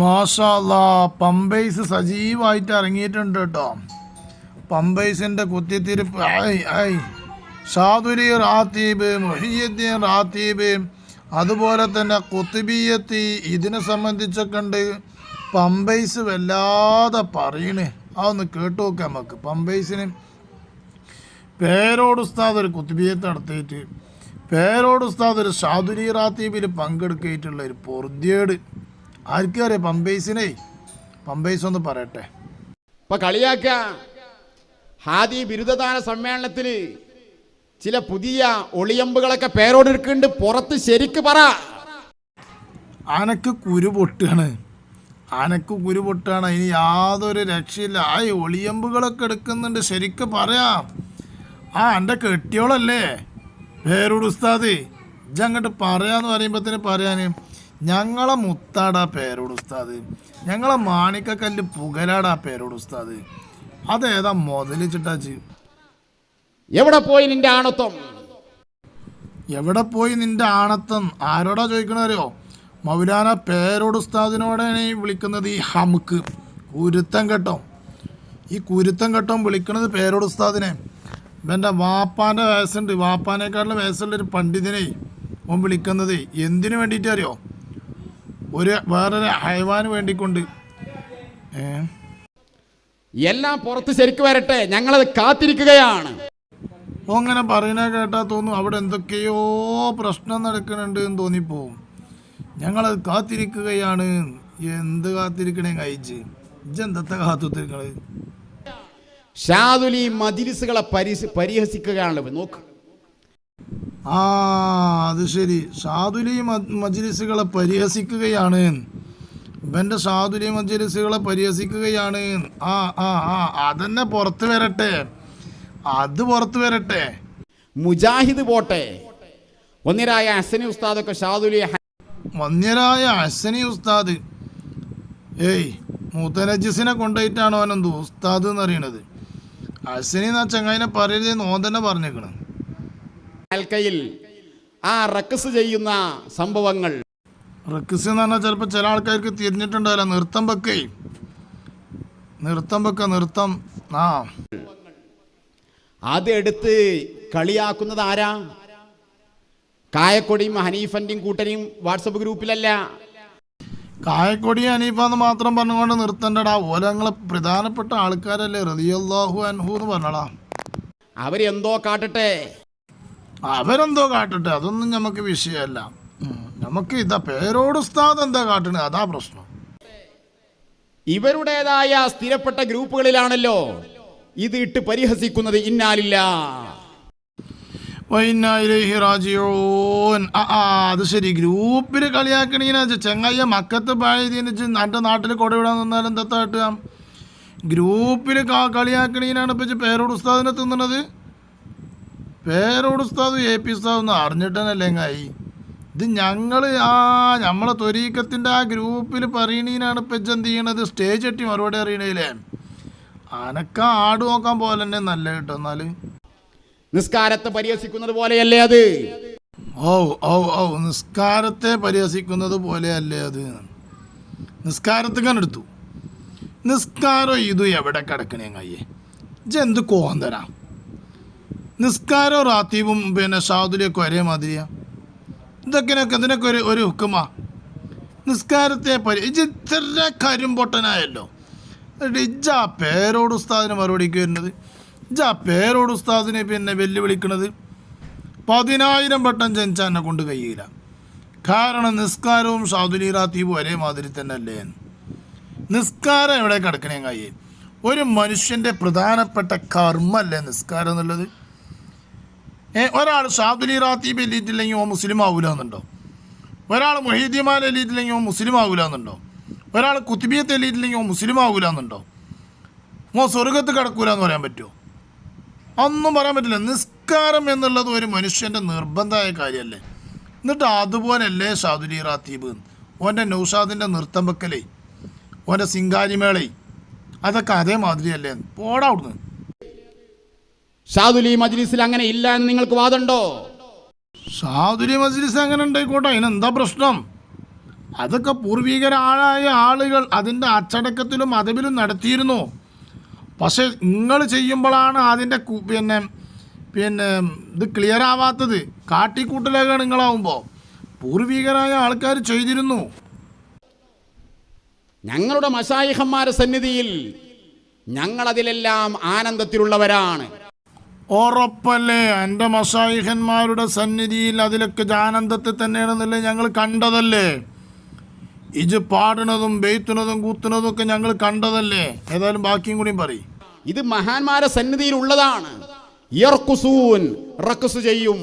മാഷാല്ല പമ്പൈസ് സജീവമായിട്ട് ഇറങ്ങിയിട്ടുണ്ട് കേട്ടോ. പമ്പൈസിന്റെ കുത്തിത്തിരിപ്പ് ഐ ഐ. ഷാദുരി റാത്തീബ് മൊഹിയുദ്ദീൻ റാത്തീബ്. അതുപോലെ തന്നെ കുത്തുബിയത്തി ഇതിനെ സംബന്ധിച്ചൊക്കെ ഉണ്ട്. പമ്പൈസ് വല്ലാതെ പറയണേ. അതൊന്ന് കേട്ടു നോക്കാം നമുക്ക്. പമ്പൈസിന് പേരോട് ഉസ്താദ് ഒരു കുത്തുബിയത്ത് നടത്തിയിട്ട് പേരോട് ഉസ്താദ് ഒരു ഷാദുരി റാത്തീബിൽ പങ്കെടുക്കിയിട്ടുള്ള ഒരു പൊറുതിയേട്. ആർക്കും അറിയാം പമ്പേസിനെ. പമ്പേസ് ഒന്ന് പറയട്ടെ. ഇപ്പൊ കളിയാക്ക. ഹാദി ബിരുദദാന സമ്മേളനത്തിൽ ചില പുതിയ ഒളിയമ്പുകളൊക്കെ പേരോടെടുക്കുന്നുണ്ട്. പുറത്ത് ശരിക്ക് പറ. ആനക്ക് കുരു പൊട്ടുകയാണ് ആനക്ക് കുരു പൊട്ടുകയാണ് ഇനി യാതൊരു രക്ഷയില്ല. ആ ഒളിയമ്പുകളൊക്കെ എടുക്കുന്നുണ്ട്. ശരിക്ക് പറയാം. ആ എന്റെ കെട്ടിയോളല്ലേ? പേരോട് ഉസ്താദ്. ഇജ്ജങ്ങോട്ട് പറയാന്ന് പറയുമ്പോഴത്തേന് പറയാൻ ഞങ്ങളെ മുത്താടാ പേരോട് ഉസ്താദ്. ഞങ്ങളെ മാണിക്കക്കല്ല് പുകലാടാ പേരോട് ഉസ്താദ്. അതേതാ മുതലിച്ചിട്ടാച്ച് എവിടെ പോയി നിന്റെ ആണത്വം? എവിടെ പോയി നിന്റെ ആണത്തം ആരോടാ ചോദിക്കണറിയോ മൗലാന പേരോട് ഉസ്താദിനോടാണ് ഈ വിളിക്കുന്നത് ഈ ഹമുക്ക്. കുരുത്തം കെട്ടോ. ഈ കുരുത്തം കെട്ടോ വിളിക്കുന്നത് പേരോട് ഉസ്താദിനെ. എന്റെ വാപ്പാന്റെ വയസ്സുണ്ട്. വാപ്പാനേക്കാളും വയസ്സുള്ള ഒരു പണ്ഡിതനെ ഓൻ വിളിക്കുന്നത്. എന്തിനു വേണ്ടിയിട്ട് അറിയോ ഒരു വേറൊരു ഹൈവാന് വേണ്ടിക്കൊണ്ട്. എല്ലാം പുറത്ത് ശരിക്ക് വരട്ടെ. ഞങ്ങളത് കാത്തിരിക്കുകയാണ്. അങ്ങനെ പറയുന്ന കേട്ടാ തോന്നും അവിടെ എന്തൊക്കെയോ പ്രശ്നം നടക്കുന്നുണ്ട് എന്ന് തോന്നിപ്പോവും ഞങ്ങളത് കാത്തിരിക്കുകയാണ്. എന്ത് കാത്തിരിക്കണേ കഴിച്ച് ഇജെന്തത്തെ കാത്തുത്തിരിക്കണത്? ഷാദുലി മജിലിസുകളെ പരിഹ- പരിഹസിക്കുകയാണല്ലോ നോക്ക്. ആ അത് ശരി. ഷാദുലി മജ്ലിസുകളെ പരിഹസിക്കുകയാണ്. ഇവന്റെ ഷാദുലി മജ്ലിസുകളെ പരിഹസിക്കുകയാണ്. ആ ആ ആ അതന്നെ പുറത്ത് വരട്ടെ. അത് പുറത്ത് വരട്ടെ. മുജാഹിദ് പോട്ടെ. ഒന്നിരായ അസനി ഉസ്താദൊക്കെ ഷാദുലി വന്യരായ അസനി ഉസ്താദ്. ഏയ് മൂത്തനജിസിനെ കൊണ്ടുപോയിട്ടാണ് അവനെന്തോ ഉസ്താദ് എന്ന് അറിയണത് അസനി എന്നാ ചങ്ങായിനെ പറയരുത് ഓൻ തന്നെ പറഞ്ഞേക്കണം. ഹൽക്കയിൽ ആ റക്കസ് ചെയ്യുന്ന സംഭവങ്ങൾ. റക്കസ് എന്ന് പറഞ്ഞാൽ ചിലപ്പോൾ ചില ആൾക്കാർക്ക് തിരിഞ്ഞിട്ടുണ്ടാവില്ല. നൃത്തം വെക്കേ. നൃത്തം വെക്ക നൃത്തം. ആ. അത് എടുത്ത് കളിയാക്കുന്നത് ആരാ? കായക്കൊടിയും ഹനീഫന്റെയും കൂട്ടനെയും വാട്സപ്പ് ഗ്രൂപ്പിലല്ല. കായക്കൊടി ഹനീഫ എന്ന് മാത്രം പറഞ്ഞുകൊണ്ട് നിർത്തണ്ടടാ. ഓലങ്ങളെ പ്രധാനപ്പെട്ട ആൾക്കാരല്ലേ. റതിയല്ലാഹു അൻഹു എന്ന് പറഞ്ഞടാ. അവരെന്തോ കാട്ടട്ടെ. അവരെന്തോ കാട്ടട്ടെ അതൊന്നും നമുക്ക് വിഷയമല്ല നമുക്ക് ഇതാ പേരോട് ഉസ്താദ് എന്താ കാട്ടണ അതാ പ്രശ്നം. ഇവരുടേതായ സ്ഥിരപ്പെട്ട ഗ്രൂപ്പുകളിലാണല്ലോ ഇത് ഇട്ട് പരിഹസിക്കുന്നത്. ഇന്നാലില്ല. അത് ശരി. ഗ്രൂപ്പിൽ കളിയാക്കണീന ചെങ്ങയ്യ മക്കത്ത് പാഴതിന് എന്റെ നാട്ടിൽ കൊടവിടാൻ നിന്നാലും എന്താ ഗ്രൂപ്പിൽ കളിയാക്കണീനാണ് ഇപ്പം പേരോട് ഉസ്താദിനെ തിന്നണത്? പേരോട് ഉസ്താദ് എ പി ഉസ്താദ് ഒന്ന് അറിഞ്ഞിട്ടനല്ലേ കായി ഇത് ഞങ്ങൾ ആ നമ്മളെ തൊരീക്കത്തിന്റെ ആ ഗ്രൂപ്പിൽ പറയണീനാണ് ഇപ്പം എന്ത് ചെയ്യണത്? സ്റ്റേജ് കെട്ടി മറുപടി അറിയണേലേ അനക്ക ആട് നോക്കാൻ പോലെ തന്നെ നല്ല കേട്ടോ എന്നാൽ നിസ്കാരത്തെ പരിഹസിക്കുന്നത് പോലെയല്ലേ അത്? ഓ ഓ ഓ നിസ്കാരത്തെ പരിഹസിക്കുന്നത് പോലെയല്ലേ അത്? നിസ്കാരത്തിക്കാൻ എടുത്തു. നിസ്കാരം ഇതും എവിടെ കിടക്കണേ കയ്യേ ഇജെന്ത് കോന്തരാ നിസ്കാരവും റാത്തീവും പിന്നെ ഷാദുലിയൊക്കെ ഒരേ മാതിരിയാ. ഇതൊക്കെ ഇതിനൊക്കെ ഒരു ഒരു ഹുക്കുമാ. നിസ്കാരത്തെ പരി ഇജ് ഇത്ര കരിമ്പൊട്ടനായല്ലോ പേരോട് ഉസ്താദിന് മറുപടിക്ക് വരുന്നത്? ജാ പേരോട് ഉസ്താദിനെ പിന്നെ വെല്ലുവിളിക്കുന്നത് പതിനായിരം വട്ടം ജനിച്ച എന്നെ കൊണ്ട് കഴിയില്ല. കാരണം നിസ്കാരവും ഷാദുലി റാത്തീബും ഒരേ മാതിരി തന്നെ അല്ലേ നിസ്കാരം എവിടെ കിടക്കണേ കയ്യിൽ ഒരു മനുഷ്യന്റെ പ്രധാനപ്പെട്ട കർമ്മല്ലേ നിസ്കാരം എന്നുള്ളത്? ഒരാൾ ഷാദുലി റാത്തീബ് എല്ലിയിട്ടില്ലെങ്കിൽ ഓ മുസ്ലിം ആവൂല എന്നുണ്ടോ ഒരാൾ മൊഹീദ്യമാൽ എല്ലിയിട്ടില്ലെങ്കിൽ ഓ മുസ്ലിം ആവൂല എന്നുണ്ടോ ഒരാൾ കുത്തിബിയത്ത് എല്ലിയിട്ടില്ലെങ്കിൽ ഓ മുസ്ലിം ആവൂല എന്നുണ്ടോ ഓ സ്വർഗത്ത് കിടക്കൂല എന്ന് പറയാൻ പറ്റുമോ ഒന്നും പറയാൻ പറ്റില്ല. നിസ്കാരം എന്നുള്ളത് ഒരു മനുഷ്യന്റെ നിർബന്ധമായ കാര്യമല്ലേ എന്നിട്ട് അതുപോലല്ലേ ഷാദുലി റാത്തീബ് ഓന്റെ നൗഷാദിന്റെ നൃത്തം വെക്കലേ. ഓന്റെ സിംഗാരിമേളേ. അതൊക്കെ അതേമാതിരിയല്ലേ. പോടാ അവിടുന്ന്. ഷാദുലി മജ്ലിസിൽ അങ്ങനെ ഇല്ല എന്ന് നിങ്ങൾക്ക് വാദമുണ്ടോ? സാദുലി മജ്ലിസ് അങ്ങനെ ഉണ്ടായിക്കോട്ടെ അതിനെന്താ പ്രശ്നം? അതൊക്കെ പൂർവികരായ ആളുകൾ അതിന്റെ അച്ചടക്കത്തിലും അതവിലും നടത്തിയിരുന്നു. പക്ഷേ നിങ്ങൾ ചെയ്യുമ്പോഴാണ് അതിന്റെ പിന്നെ പിന്നെ ഇത് ക്ലിയർ ആവാത്തത്. കാട്ടിക്കൂട്ടലൊക്കെ നിങ്ങളാവുമ്പോൾ പൂർവികരായ ആൾക്കാർ ചെയ്തിരുന്നു. ഞങ്ങളുടെ മഷായിഹന്മാരുടെ സന്നിധിയിൽ ഞങ്ങളതിലെല്ലാം ആനന്ദത്തിലുള്ളവരാണ്. ഉറപ്പല്ലേ? എന്റെ മഷായിഹന്മാരുടെ സന്നിധിയിൽ അതിലൊക്കെ ആനന്ദത്തിൽ തന്നെയാണെന്നല്ലേ ഞങ്ങൾ കണ്ടതല്ലേ? ഇജ് പാടുന്നതും ബെയ്ത്തുന്നതും കൂത്തുന്നതും ഒക്കെ ഞങ്ങൾ കണ്ടതല്ലേ? ഏതായാലും ബാക്കിയും കൂടിയും പറയും. ഇത് മഹാന്മാരെ സന്നിധിയിൽ ഉള്ളതാണ്. ചെയ്യും.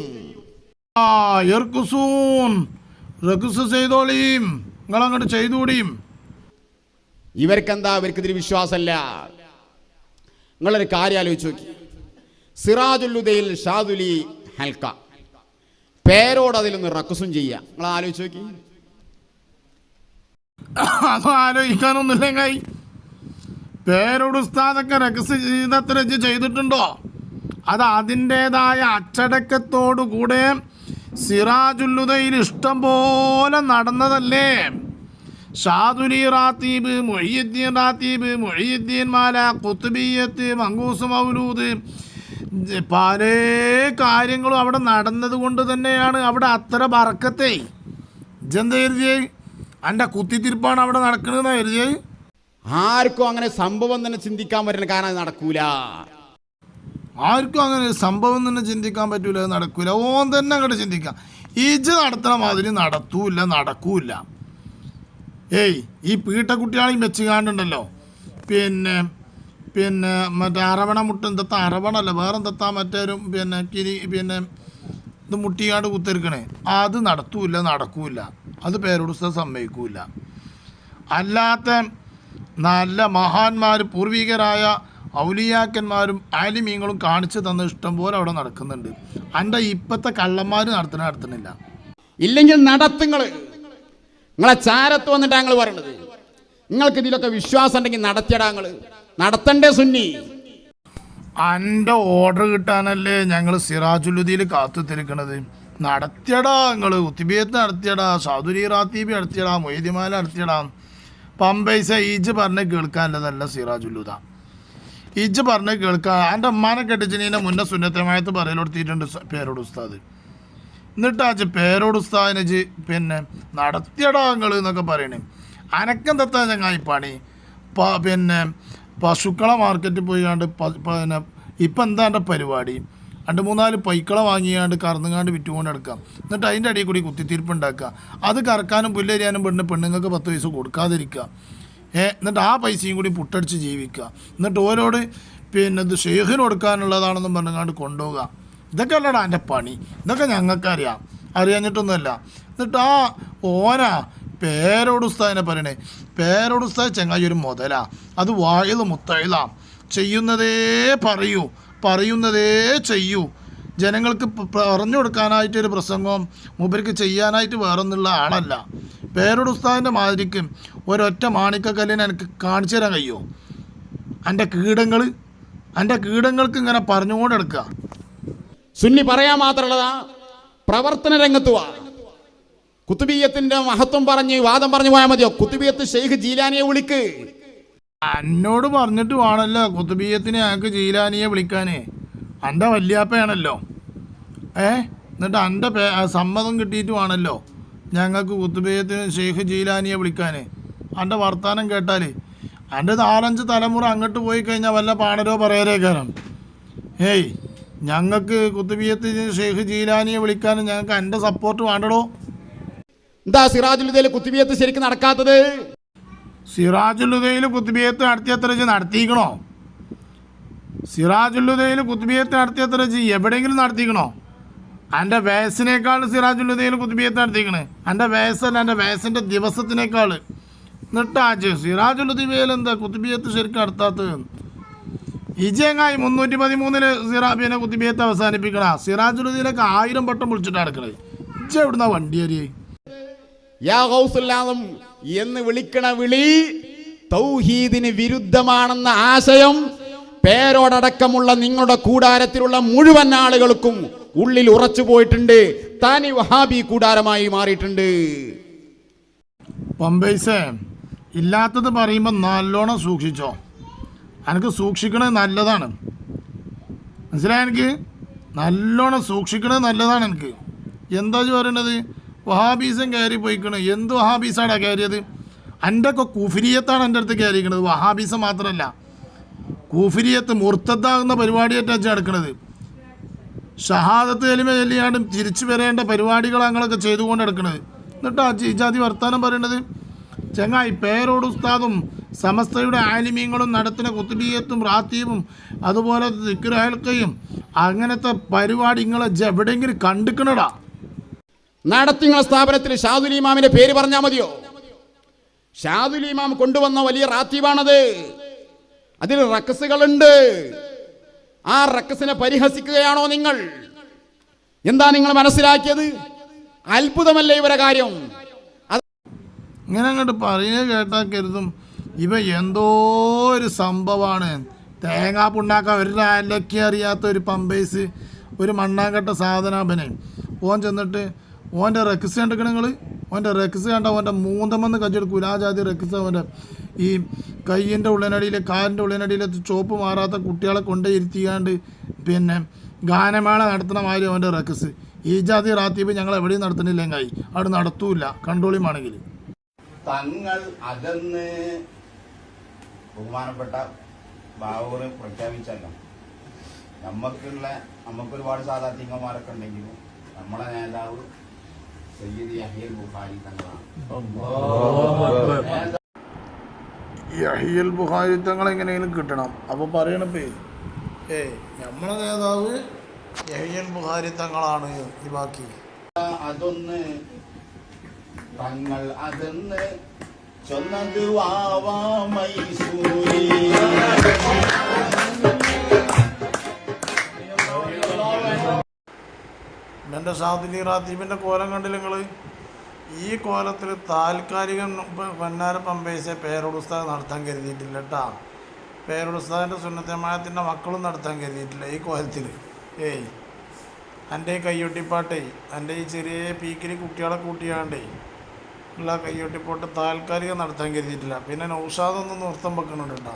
ചെയ്തോളിയും നിങ്ങളങ്ങോട്ട് ചെയ്തുകൂടിയും ഇവർക്കെന്താ? ഇവർക്ക് ഇതിൽ വിശ്വാസമല്ല. നിങ്ങളൊരു കാര്യം ആലോചിച്ച് നോക്കി. സിറാജുല്ലുദയിൽ ഷാദുലി ഹൽക്ക. പേരോട് അതിൽ നിന്ന് റക്കുസും ചെയ്യുക. നിങ്ങൾ ആലോചിച്ച് നോക്കി. അത് ആലോചിക്കാനൊന്നുമില്ലെങ്കിൽ പേരോട് ഉസ്താദൊക്കെ രഹസ്യ ജീവിതത്തിൽ വെച്ച് ചെയ്തിട്ടുണ്ടോ? അത് അതിന്റെതായ അച്ചടക്കത്തോടു കൂടെ സിറാജുല്ലുദയിൽ ഇഷ്ടം പോലെ നടന്നതല്ലേ? ഷാദുലി റാത്തീബ് മൊഴിയുദ്ദീൻ റാത്തീബ് മൊഴിയുദ്ദീൻ മാല കുത്തുബിയത്ത് മങ്കൂസ് മൗലൂദ് പല കാര്യങ്ങളും അവിടെ നടന്നത് കൊണ്ട് തന്നെയാണ് അവിടെ അത്ര ബറക്കത്തെ ഇജെന്താ കരുതിയേ എന്റെ കുത്തിത്തിരിപ്പാണ് അവിടെ നടക്കുന്നത് കരുതിയേ ആർക്കും അങ്ങനെ സംഭവം തന്നെ ചിന്തിക്കാൻ പറ്റുന്ന കാരണം അത് നടക്കൂല. ആർക്കും അങ്ങനെ ഒരു സംഭവം തന്നെ ചിന്തിക്കാൻ പറ്റൂല അത് നടക്കൂല. ഓൻ തന്നെ അങ്ങോട്ട് ചിന്തിക്കാം. ഇജ് നടത്തണ മാതിരി നടത്തൂല്ല നടക്കൂല ഏയ് ഈ പീട്ടക്കുട്ടികളെയും വെച്ച് കാണുന്നുണ്ടല്ലോ പിന്നെ പിന്നെ മറ്റേ അരവണ മുട്ട എന്തത്താ അരവണല്ല വേറെ എന്തത്താ മറ്റേരും പിന്നെ കിരി പിന്നെ ഇത് മുട്ടിയാണ്ട് കുത്തിരിക്കണേ. അത് നടത്തൂല്ല നടക്കൂല അത് പേരോട് സമ്മതിക്കൂല അല്ലാത്ത നല്ല മഹാന്മാർ പൂർവികരായ ഔലിയാക്കന്മാരും ആലിമീങ്ങളും കാണിച്ചു തന്ന ഇഷ്ടം പോലെ അവിടെ നടക്കുന്നുണ്ട്. എന്റെ ഇപ്പത്തെ കള്ളന്മാർ നടത്തണ നടത്തണില്ല ഇല്ലെങ്കിൽ നടത്തുങ്ങൾ. നിങ്ങളെ ചാരത്ത് വന്നിട്ടാണ് ഞങ്ങൾ പറയണത്. നിങ്ങൾക്ക് ഇതിലൊക്കെ വിശ്വാസം ഉണ്ടെങ്കിൽ നടത്തിയടാ നിങ്ങൾ. നടത്തണ്ടേ സുന്നി. എന്റെ ഓർഡർ കിട്ടാനല്ലേ ഞങ്ങൾ സിറാജുലുദ്ദീൽ കാത്തു തിരിക്കണത് നടത്തിയടാ നിങ്ങൾ ഉത്തിബിയത്ത് നടത്തിയടാ സാധുരി റാത്തീബി നടത്തിയടാ മൊയ്തിമാല നടത്തിയടാ. പമ്പൈസ ഈജ് പറഞ്ഞ് കേൾക്കാനുള്ളതല്ല സിറാജുല്ലുദ ഇജ് പറഞ്ഞ് കേൾക്കാൻ എന്റെ അമ്മാനെ കെട്ടിച്ചിനെ മുന്നേ സുന്നത്തമായത്ത് പറയലെടുത്തിട്ടുണ്ട് പേരോട് ഉസ്താദ്. എന്നിട്ട് ആച്ച് പേരോട് ഉസ്താദിനെ ഇജ്ജ് പിന്നെ നടത്തിയടാ നിങ്ങൾ എന്നൊക്കെ പറയണേ. അനക്കെന്താ തത്ത ചങ്ങായിപ്പാണി പിന്നെ പശുക്കളെ മാർക്കറ്റിൽ പോയി പിന്നെ ഇപ്പം എന്താ എന്റെ പരിപാടി? രണ്ട് മൂന്നാൽ പൈക്കളെ വാങ്ങിയാണ്ട് കറന്നുകാണ്ട് വിറ്റുകൊണ്ട് എടുക്കാം എന്നിട്ട് അതിന്റെ അടിയിൽ കൂടി കുത്തിത്തീർപ്പ് ഉണ്ടാക്കുക. അത് കറക്കാനും പുല്ലരിയാനും പെണ്ണ് പെണ്ണുങ്ങൾക്ക് പത്ത് പൈസ കൊടുക്കാതിരിക്കുക. ഏ എന്നിട്ട് ആ പൈസയും കൂടി പുട്ടടിച്ച് ജീവിക്കുക. എന്നിട്ട് ഓരോട് പിന്നെ ഇത് ഷെയ്ഖിന് കൊടുക്കാനുള്ളതാണെന്നും പറഞ്ഞുകൊണ്ട് കൊണ്ടുപോകുക ഇതൊക്കെ അല്ലടാ എന്റെ പണി. ഇതൊക്കെ ഞങ്ങൾക്കറിയാം. അറിയാഞ്ഞിട്ടൊന്നുമല്ല. എന്നിട്ട് ആ ഓനാ പേരോട് ഉസ്താദിനെ പറയണേ. പേരോട് ഉസ്താദ് ചങ്ങായി ഒരു മുതലാ. അത് വായിൽ മുത്തയില ചെയ്യുന്നതേ പറയൂ. പറയുന്നതേ ചെയ്യൂ. ജനങ്ങൾക്ക് പറഞ്ഞു കൊടുക്കാനായിട്ടൊരു പ്രസംഗവും പ്രസംഗം മൂപ്പർക്ക് ചെയ്യാനായിട്ട് വേറൊന്നുള്ള ആളല്ല. പേരോട് ഉസ്താദിന്റെ മാതിരിക്ക് ഒരൊറ്റ മാണിക്കക്കല്ലിനെ എനിക്ക് കാണിച്ചു തരാൻ കഴിയുമോ എന്റെ കീടങ്ങൾ എന്റെ കീടങ്ങൾക്ക് ഇങ്ങനെ പറഞ്ഞുകൊണ്ട് എടുക്കുക സുന്നി പറയാൻ മാത്രമുള്ളതാ പ്രവർത്തന രംഗത്ത് വാ കുത്തുബീയത്തിന്റെ മഹത്വം പറഞ്ഞ് വാദം പറഞ്ഞു പോയാൽ മതിയോ? കുത്തുബീയത്ത് ഷെയ്ഖ് ജീലാനിയെ വിളിക്ക്. എന്നോട് പറഞ്ഞിട്ട് വേണമല്ലോ കുത്തുബീയത്തിന് ഞങ്ങൾക്ക് ജീലാനിയെ വിളിക്കാനേ. എന്റെ വല്യാപ്പയാണല്ലോ. ഏ? എന്നിട്ട് എന്റെ പേ സമ്മതം കിട്ടിയിട്ട് വേണമല്ലോ ഞങ്ങൾക്ക് കുത്തുബീയത്തിന് ഷെയ്ഖ് ജീലാനിയെ വിളിക്കാനേ. എന്റെ വർത്താനം കേട്ടാൽ എന്റെ നാലഞ്ച് തലമുറ അങ്ങോട്ട് പോയി കഴിഞ്ഞാൽ വല്ല പാണരോ പറയരേ കാരണം ഏയ് ഞങ്ങൾക്ക് കുത്തുബീയത്തിന് ഷെയ്ഖ് ജീലാനിയെ വിളിക്കാനും ഞങ്ങൾക്ക് എന്റെ സപ്പോർട്ട് വേണ്ടടോ? എന്താ സിറാജുലുദയിൽ കുത്തിബിയത്ത് ശരിക്കും നടക്കാത്തത്? സിറാജുല്ലുദയിൽ കുത്തുബിയത്ത് നടത്തിയത്ര ജി നടത്തിക്കണോ സിറാജുല്ലുദയിൽ കുത്തുബിയത്ത് നടത്തിയത്ര എവിടെയെങ്കിലും നടത്തിക്കണോ? എന്റെ വയസ്സിനേക്കാൾ സിറാജുല്ലുദയിൽ കുത്തുബിയത്ത് നടത്തിക്കണേ. എന്റെ വയസ്സല്ല എന്റെ വയസ്സിന്റെ ദിവസത്തിനേക്കാൾ. എന്നിട്ടാച്ച് സിറാജുല്ലുദ്ദീൻ എന്താ കുത്തുബിയത്ത് ശരിക്കും നടത്താത്തത്? വിജയങ്ങായി മുന്നൂറ്റി പതിമൂന്നിൽ സിറാബിയനെ കുത്തുബിയത്ത് അവസാനിപ്പിക്കണ. സിറാജുലുദ്ദീനൊക്കെ ആയിരം വട്ടം വിളിച്ചിട്ട് നടക്കണേ ഇജ എവിടുന്ന വണ്ടിയേരി യാ ഗൗസുല്ലാദം എന്ന് വിളിക്കണ വിളി തൗഹീദിന് വിരുദ്ധമാണെന്ന ആശയം പേരോടടക്കമുള്ള നിങ്ങളുടെ കൂടാരത്തിലുള്ള മുഴുവൻ ആളുകൾക്കും ഉള്ളിൽ ഉറച്ചു പോയിട്ടുണ്ട്. താനി വഹാബി കൂടാരമായി മാറിയിട്ടുണ്ട്. പമ്പൈസേ ഇല്ലാത്തത് പറയുമ്പോൾ നല്ലോണം സൂക്ഷിച്ചോ. എനിക്ക് സൂക്ഷിക്കണത് നല്ലതാണ്. മനസ്സിലായ എനിക്ക് നല്ലോണം സൂക്ഷിക്കണത് നല്ലതാണ് എനിക്ക് എന്താ പറയണത്? വഹാബീസം കയറി പോയിക്കണ്. എന്ത് വഹാബീസാടാ കയറിയത്? എന്റെ ഒക്കെ കുഫിരിയത്താണ് എന്റെ അടുത്ത് കയറിയിരിക്കുന്നത് വഹാബീസ് മാത്രമല്ല കൂഫിരിയത്ത് മുർത്തദ്ദാകുന്ന പരിപാടിയായിട്ടാണ് അച്ഛൻ നടക്കണത്. ഷഹാദത്ത് എലിമ ചൊല്ലിയാണ്ടും തിരിച്ചു വരേണ്ട പരിപാടികൾ ഞങ്ങളൊക്കെ ചെയ്തുകൊണ്ട് എന്നിട്ട് എന്നിട്ടാ ഇജാതി വർത്താനം പറയണത്? ചെങ്ങായി പേരോട് ഉസ്താദും സമസ്തയുടെ ആലിമീങ്ങളും നടത്തുന്ന കുത്തുബീയത്തും റാത്തീവും അതുപോലെ ദിക്രഹൽക്കയും അങ്ങനത്തെ പരിപാടി നിങ്ങളെ എവിടെയെങ്കിലും കണ്ടിക്കണടാ. നടത്തി നിങ്ങളെ സ്ഥാപനത്തിൽ ഷാദുൽ ഇമാമിന്റെ പേര് പറഞ്ഞാൽ മതിയോ? ഷാദുൽ ഇമാം കൊണ്ടുവന്ന വലിയ റാത്തീവാണത് അതിൽ റക്കസുകളുണ്ട്. ആ റക്കസിനെ പരിഹസിക്കുകയാണോ നിങ്ങൾ? എന്താ നിങ്ങൾ മനസ്സിലാക്കിയത്? അത്ഭുതമല്ലേ ഇവരെ കാര്യം? ഇങ്ങനെ അങ്ങോട്ട് പറയുന്നത് കേട്ടാൽ കരുതും ഇവ എന്തോ ഒരു സംഭവമാണ് തേങ്ങാ പുണ്ണാക്ക ഒരു അലക്കി അറിയാത്ത ഒരു പമ്പേസ് ഒരു മണ്ണാങ്കട്ട സാധനാഭനെ. ഓൻ ചെന്നിട്ട് ഓന്റെ റെക്സ് കണ്ടിക്കണ നിങ്ങൾ ഓന്റെ റെക്സ് കണ്ട ഓന്റെ മൂന്തമെന്ന് കജ്ജെടുക്കൂല. ആ ജാതി റെക്സ് അവന്റെ ഈ കയ്യിന്റെ ഉള്ളിനടിയിൽ കാലിന്റെ ഉള്ളിനടിയിൽ ചോപ്പ് മാറാത്ത കുട്ടികളെ കൊണ്ടേ ഇരുത്തിയാണ്ട് പിന്നെ ഗാനമേള നടത്തുന്ന മാതിരി അവന്റെ റെക്സ്. ഈ ജാതി റാത്തീബ് ഞങ്ങൾ എവിടെയും നടത്തുന്നില്ലെങ്കിൽ അവിടെ നടത്തൂല കണ്ടോളിയുമാണെങ്കിൽ തങ്ങൾ അകന്ന് ബഹുമാനപ്പെട്ട ബാബൂർ പ്രഖ്യാപിച്ചല്ലോ. നമുക്കുള്ള നമുക്കൊരുപാട് സാധാർത്ഥികന്മാരൊക്കെ ഉണ്ടെങ്കിലും നമ്മളെ നേതാവ് ബുഖാരി യഹിയൽ ബുഹാരി തങ്ങൾ എങ്ങനെയെങ്കിലും കിട്ടണം. അപ്പോൾ പറയണപ്പേ ഏ നമ്മളെ നേതാവ് യഹിയൽ ബുഹാരി തങ്ങളാണ് ഈ ബാക്കി. അതൊന്ന് തങ്ങൾ അതെന്ന് ചൊന്നത് വാവാ മൈസൂരി എന്റെ ഷാദിലി റാത്തീബിന്റെ കോലം കണ്ടില്ല നിങ്ങൾ ഈ കോലത്തിൽ താൽക്കാലികം പൊന്നാര പമ്പേസെ പേരോടുസ്താദ് നടത്താൻ കരുതിയിട്ടില്ല കേട്ടാ പേരോടുസ്താദിന്റെ സുന്നത്തമായത്തിന്റെ മക്കളും നടത്താൻ കരുതിയിട്ടില്ല ഈ കോലത്തിൽ ഏയ്. എന്റെ ഈ കയ്യൊട്ടിപ്പാട്ടേ എന്റെ ഈ ചെറിയ പീക്കിൽ കുട്ടികളെ കൂട്ടിയാണ്ടേ ഉള്ള കയ്യൊട്ടിപ്പോട്ട് താൽക്കാലികം നടത്താൻ കരുതിയിട്ടില്ല. പിന്നെ നൗഷാദൊന്നും നൃത്തം വെക്കണുണ്ട് കേട്ടോ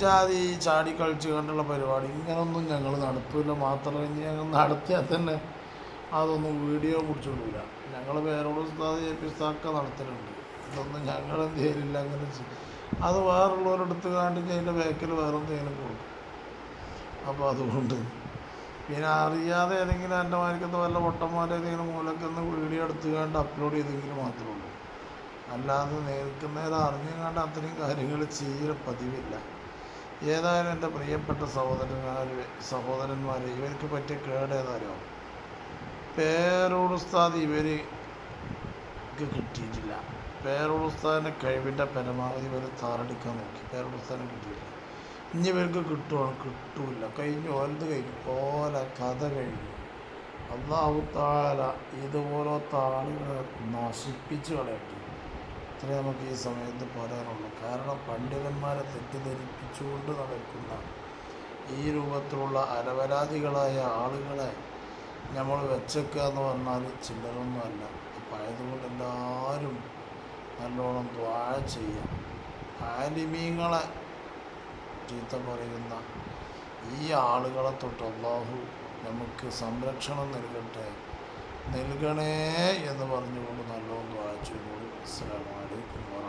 ചാടി കളിച്ച് കണ്ടുള്ള പരിപാടി ഇങ്ങനൊന്നും ഞങ്ങൾ നടത്തില്ല മാത്രമല്ല ഞങ്ങൾ നടത്തിയാൽ തന്നെ അതൊന്നും വീഡിയോ പിടിച്ചോളൂല. ഞങ്ങൾ പേരോട് ഉസ്താദ് ഉസ്താദൊക്കെ നടത്തലുണ്ട് ഇതൊന്നും ഞങ്ങൾ എന്ത് ചെയ്യലില്ല അങ്ങനെ അത് വേറുള്ളവരെടുത്ത് കാണ്ടി അതിന്റെ ബാക്കിൽ വേറെ എന്തെങ്കിലും കൊടുക്കും. അപ്പോൾ അതുകൊണ്ട് പിന്നെ അറിയാതെ ഏതെങ്കിലും എന്റെ മാർക്കത്ത് വല്ല പൊട്ടന്മാരേതെങ്കിലും മൂലക്കൊന്ന് വീഡിയോ എടുത്ത് കണ്ട് അപ്ലോഡ് ചെയ്തെങ്കിൽ മാത്രമേ ഉള്ളൂ. അല്ലാതെ നേർക്കുന്നേരം അറിഞ്ഞുകൊണ്ട് അത്രയും കാര്യങ്ങൾ ചെയ്യൽ പതിവില്ല. ഏതായാലും എന്റെ പ്രിയപ്പെട്ട സഹോദരന്മാർ സഹോദരന്മാരെ ഇവർക്ക് പറ്റിയ കേടേതാരോ പേരോടുസ്താദ് ഇവർക്ക് കിട്ടിയിട്ടില്ല. പേരോടുസ്താദിന്റെ കഴിവിന്റെ പരമാവധി ഇവർ താറടിക്കാൻ നോക്കി. പേരോടുസ്താദിന് കിട്ടിയില്ല ഇനി ഇവർക്ക് കിട്ടുവാണ് കിട്ടൂല കഴിഞ്ഞു ഓലത് കഴിഞ്ഞു. ഓല കഥ കഴിഞ്ഞു. അള്ളാഹു താല ഇതുപോലത്തെ ആളുകളെ നശിപ്പിച്ചു കളയട്ടെ. ഇത്രേ നമുക്ക് ഈ സമയത്ത് പോരാറുള്ളൂ. കാരണം പണ്ഡിതന്മാരെ തെറ്റിദ്ധരിപ്പിച്ചുകൊണ്ട് നടക്കുന്ന ഈ രൂപത്തിലുള്ള അരപരാധികളായ ആളുകളെ നമ്മൾ വെച്ചേക്കുക എന്ന് പറഞ്ഞാൽ ചില്ലറൊന്നുമല്ല അപ്പോൾ ആയതുകൊണ്ട് എല്ലാവരും നല്ലോണം ദ്വാ ചെയ്യാം ആലിമീങ്ങളെ ചീത്ത പറയുന്ന ഈ ആളുകളെ തൊട്ട് അള്ളാഹു നമുക്ക് സംരക്ഷണം നൽകട്ടെ നൽകണേ എന്ന് പറഞ്ഞുകൊണ്ട് നല്ലോണം ദ്വാ ചെയ്തോളൂ আসসালামু আলাইকুম